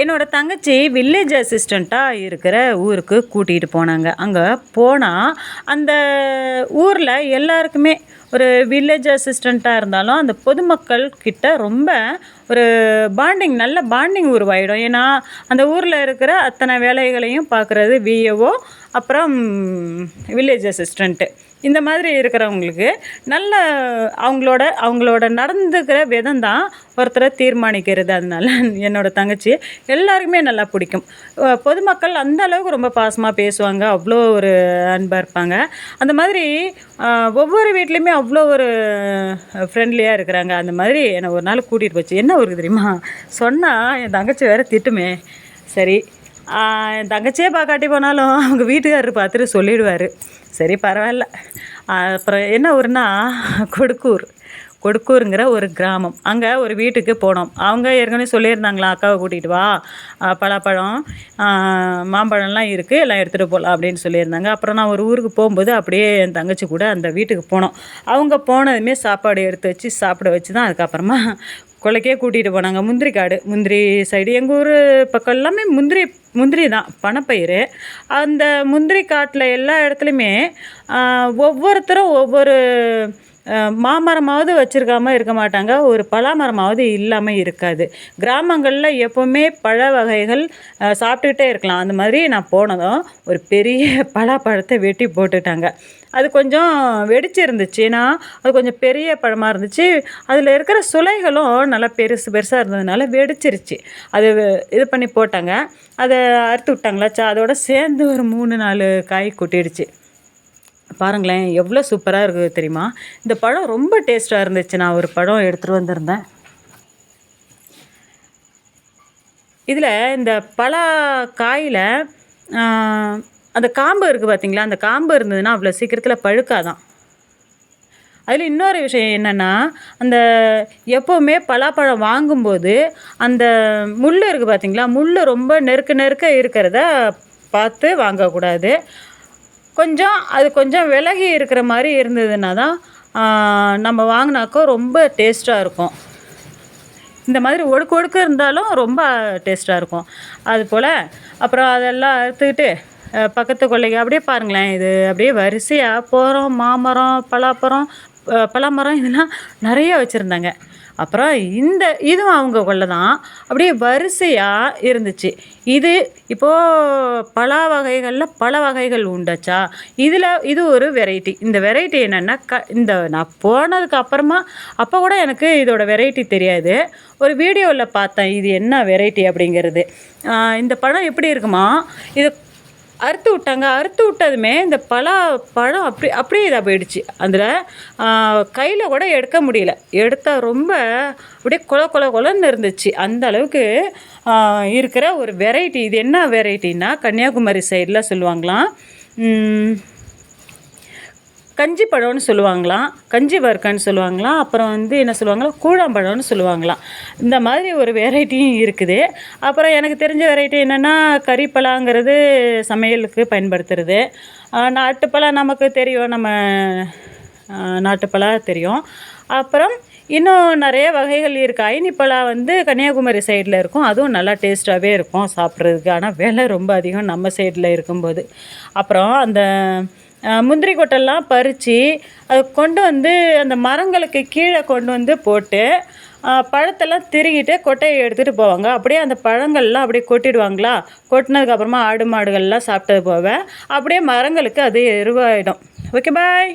என்னோடய தங்கச்சி வில்லேஜ் அசிஸ்டண்ட்டாக இருக்கிற ஊருக்கு கூட்டிகிட்டு போனாங்க. அங்கே போனால் அந்த ஊரில் எல்லாருக்குமே ஒரு வில்லேஜ் அசிஸ்டண்ட்டாக இருந்தாலும் அந்த பொதுமக்கள் கிட்ட ரொம்ப ஒரு பாண்டிங் நல்ல பாண்டிங் உருவாயிடும். ஏன்னா அந்த ஊரில் இருக்கிற அத்தனை வேலைகளையும் பார்க்குறது விஏஓ அப்புறம் வில்லேஜ் அசிஸ்டண்ட்டு இந்த மாதிரி இருக்கிறவங்களுக்கு நல்ல அவங்களோட அவங்களோட நடந்துக்கிற விதம் தான் ஒருத்தரை தீர்மானிக்கிறது. அதனால என்னோடய தங்கச்சி எல்லாருக்குமே நல்லா பிடிக்கும். பொதுமக்கள் அந்த அளவுக்கு ரொம்ப பாசமாக பேசுவாங்க. அவ்வளோ ஒரு அன்பாக இருப்பாங்க. அந்த மாதிரி ஒவ்வொரு வீட்லேயுமே அவ்வளோ ஒரு ஃப்ரெண்ட்லியாக இருக்கிறாங்க. அந்த மாதிரி என்னை ஒரு நாள் கூட்டிகிட்டு போச்சு. என்ன ஒரு தெரியுமா? சொன்னால் என் தங்கச்சி வேறு திட்டுமே. சரி தங்கச்சியே பார்க்காட்டி போனாலும் அவங்க வீட்டுக்காரர் பார்த்துட்டு சொல்லிடுவார். சரி பரவாயில்ல. அப்புறம் என்ன ஊருன்னா கொடுக்கூர். கொடுக்கூருங்கிற ஒரு கிராமம். அங்கே ஒரு வீட்டுக்கு போனோம். அவங்க ஏற்கனவே சொல்லியிருந்தாங்களா அக்காவை கூட்டிகிட்டு வா. பலாப்பழம் மாம்பழம்லாம் இருக்குது எல்லாம் எடுத்துகிட்டு போகலாம் அப்படின்னு சொல்லியிருந்தாங்க. அப்புறம் நான் ஒரு ஊருக்கு போகும்போது அப்படியே என் தங்கச்சி கூட அந்த வீட்டுக்கு போனோம். அவங்க போனதுமே சாப்பாடு எடுத்து வச்சு சாப்பிட வச்சு தான் அதுக்கப்புறமா கொலைக்கே கூட்டிகிட்டு போனாங்க. முந்திரி காடு முந்திரி சைடு. எங்கள் ஊர் பக்கம் எல்லாமே முந்திரி முந்திரி தான் பணப்பயிர் அந்த முந்திரி காட்டில் எல்லா இடத்துலையுமே ஒவ்வொருத்தரும் ஒவ்வொரு மாமரமாவது வச்சுருக்காம இருக்க மாட்டாங்க. ஒரு பலாமரமாவது இல்லாமல் இருக்காது. கிராமங்களில் எப்போவுமே பழ வகைகள் சாப்பிட்டுக்கிட்டே இருக்கலாம். அந்த மாதிரி நான் போனதும் ஒரு பெரிய பலாப்பழத்தை வெட்டி போட்டுட்டாங்க. அது கொஞ்சம் வெடிச்சிருந்துச்சு. ஏன்னா அது கொஞ்சம் பெரிய பழமாக இருந்துச்சு. அதில் இருக்கிற சுளைகளும் நல்லா பெருசு பெருசாக இருந்ததுனால வெடிச்சிருச்சு. அது இது பண்ணி போட்டாங்க. அதை அறுத்து விட்டாங்களாச்சா அதோட சேர்ந்து ஒரு மூணு நாலு காய் கொட்டிடுச்சு. பாருங்களேன் எவ்வளோ சூப்பராக இருக்குது தெரியுமா? இந்த பழம் ரொம்ப டேஸ்ட்டாக இருந்துச்சு. நான் ஒரு பழம் எடுத்துகிட்டு வந்திருந்தேன். இதில் இந்த பலா காயில் அந்த காம்பு இருக்குது பார்த்தீங்களா அந்த காம்பு இருந்ததுன்னா அவ்வளோ சீக்கிரத்தில் பழுக்காதான். அதில் இன்னொரு விஷயம் என்னென்னா அந்த எப்போவுமே பலாப்பழம் வாங்கும்போது அந்த முள் இருக்குது பார்த்தீங்களா முள் ரொம்ப நெருக்க நெருக்க இருக்கிறத பார்த்து வாங்கக்கூடாது. கொஞ்சம் அது கொஞ்சம் விலகி இருக்கிற மாதிரி இருந்ததுன்னா தான் நம்ம வாங்கினாக்கோ ரொம்ப டேஸ்ட்டாக இருக்கும். இந்த மாதிரி ஒடுக்கு ஒடுக்கு இருந்தாலும் ரொம்ப டேஸ்ட்டாக இருக்கும். அது போல் அப்புறம் அதெல்லாம் அறுத்துக்கிட்டு பக்கத்து கொள்ளைக்கு அப்படியே பாருங்களேன் இது அப்படியே வரிசையாக போகிறோம் மாமரம் பலாப்பழம் பலாமரம் இதெல்லாம் நிறைய வச்சுருந்தாங்க. அப்புறம் இந்த இதுவும் அவங்க கொள்ள தான். அப்படியே வரிசையாக இருந்துச்சு. இது இப்போது பலா வகைகளில் பல வகைகள் உண்டாச்சா? இதில் இது ஒரு வெரைட்டி இந்த வெரைட்டி என்னென்னா க இந்த நான் போனதுக்கு அப்புறமா அப்போ கூட எனக்கு இதோட வெரைட்டி தெரியாது. ஒரு வீடியோவில் பார்த்தேன் இது என்ன வெரைட்டி அப்படிங்கிறது. இந்த பழம் எப்படி இருக்குமா? இது அறுத்து விட்டாங்க. அறுத்து விட்டதுமே இந்த பலா பழம் அப்படி அப்படியே இதாக போயிடுச்சு. அதில் கையில் கூட எடுக்க முடியல. எடுத்தால் ரொம்ப அப்படியே கொல கொல கொலன்னு இருந்துச்சு. அந்த அளவுக்கு இருக்கிற ஒரு வெரைட்டி இது என்ன வெரைட்டின்னா கன்னியாகுமரி சைடில் சொல்லுவாங்களாம். கஞ்சி பழம்னு சொல்லுவாங்களாம். கஞ்சி வறுக்கன்னு சொல்லுவாங்களாம். அப்புறம் வந்து என்ன சொல்லுவாங்களா கூழாம்பழம்னு சொல்லுவாங்களாம். இந்த மாதிரி ஒரு வெரைட்டியும் இருக்குது. அப்புறம் எனக்கு தெரிஞ்ச வெரைட்டி என்னென்னா கறிப்பழாங்கிறது சமையலுக்கு பயன்படுத்துறது. நாட்டுப்பழம் நமக்கு தெரியும். நம்ம நாட்டுப்பழம் தெரியும். அப்புறம் இன்னும் நிறைய வகைகள் இருக்குது ஐனிப்பழா வந்து கன்னியாகுமரி சைடில் இருக்கும். அதுவும் நல்லா டேஸ்ட்டாகவே இருக்கும் சாப்பிட்றதுக்கு. ஆனால் விலை ரொம்ப அதிகம் நம்ம சைடில் இருக்கும்போது. அப்புறம் அந்த முந்திரி கொட்டெல்லாம் பறித்து அதை கொண்டு வந்து அந்த மரங்களுக்கு கீழே கொண்டு வந்து போட்டு பழத்தெல்லாம் திருகிட்டு கொட்டையை எடுத்துகிட்டு போவாங்க. அப்படியே அந்த பழங்கள்லாம் அப்படியே கொட்டிடுவாங்களா? கொட்டினதுக்கப்புறமா ஆடு மாடுகள்லாம் சாப்பிட்டது போவேன். அப்படியே மரங்களுக்கு அது எருவாயிடும். Okay bye